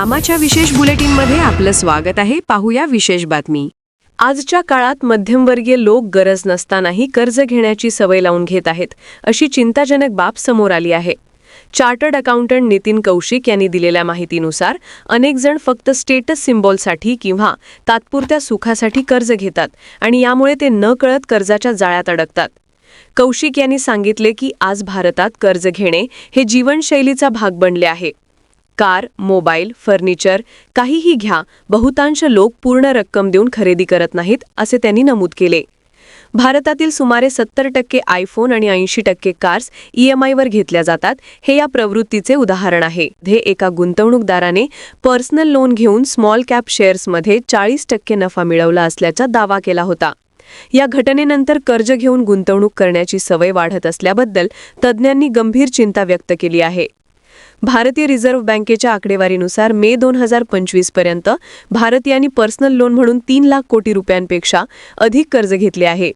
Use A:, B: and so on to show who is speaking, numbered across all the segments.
A: आमाच्या विशेष बुलेटिनमध्ये आपलं स्वागत आहे. पाहूया विशेष बातमी. आजच्या काळात मध्यमवर्गीय लोक गरज नसतानाही कर्ज घेण्याची सवय लावून घेत आहेत अशी चिंताजनक बाब समोर आली आहे. चार्टर्ड अकाउंटंट नितीन कौशिक यांनी दिलेल्या माहितीनुसार अनेकजण फक्त स्टेटस सिम्बॉलसाठी किंवा तात्पुरत्या सुखासाठी कर्ज घेतात आणि यामुळे ते न कळत कर्जाच्या जाळ्यात अडकतात. कौशिक यांनी सांगितले की आज भारतात कर्ज घेणे हे जीवनशैलीचा भाग बनले आहे. कार मोबाईल फर्निचर काहीही घ्या बहुतांश लोक पूर्ण रक्कम देऊन खरेदी करत नाहीत असे त्यांनी नमूद केले. भारतातील सुमारे सत्तर टक्के आयफोन आणि ऐंशी टक्के कार्स ई एम आयवर घेतल्या जातात हे या प्रवृत्तीचे उदाहरण आहे. हे एका गुंतवणूकदाराने पर्सनल लोन घेऊन स्मॉल कॅप शेअर्समध्ये चाळीस टक्के नफा मिळवला असल्याचा दावा केला होता. या घटनेनंतर कर्ज घेऊन गुंतवणूक करण्याची सवय वाढत असल्याबद्दल तज्ज्ञांनी गंभीर चिंता व्यक्त केली आहे. भारतीय रिझर्व्ह बँकेच्या आकडेवारीनुसार मे दोन हजार पंचवीसपर्यंत भारतीयांनी पर्सनल लोन म्हणून तीन लाख कोटी रुपयांपेक्षा अधिक कर्ज घेतले आहे.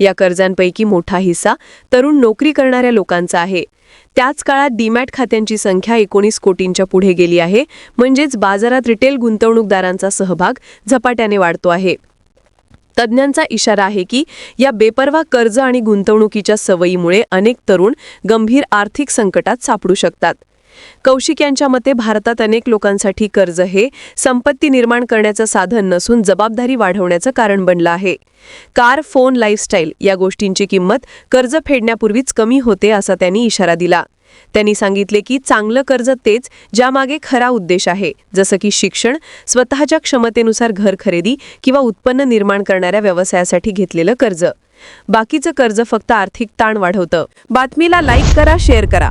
A: या कर्जांपैकी मोठा हिस्सा तरुण नोकरी करणाऱ्या लोकांचा आहे. त्याच काळात डीमॅट खात्यांची संख्या एकोणीस कोटींच्या पुढे गेली आहे. म्हणजेच बाजारात रिटेल गुंतवणूकदारांचा सहभाग झपाट्याने वाढतो आहे. तज्ज्ञांचा इशारा आहे की या बेपर्वा कर्ज आणि गुंतवणुकीच्या सवयीमुळे अनेक तरुण गंभीर आर्थिक संकटात सापडू शकतात. कौशिक यांच्या मते भारतात अनेक लोकांसाठी कर्ज हे संपत्ती निर्माण करण्याचं साधन नसून जबाबदारी वाढवण्याचं कारण बनलं आहे. कार फोन लाईफस्टाईल या गोष्टींची किंमत कर्ज फेडण्यापूर्वीच कमी होते असा त्यांनी इशारा दिला. त्यांनी सांगितले की चांगलं कर्ज तेच ज्यामागे खरा उद्देश आहे जसं की शिक्षण स्वतःच्या क्षमतेनुसार घर खरेदी किंवा उत्पन्न निर्माण करणाऱ्या व्यवसायासाठी घेतलेलं कर्ज. बाकीचं कर्ज फक्त आर्थिक ताण वाढवतं. बातमीला लाईक करा शेअर करा.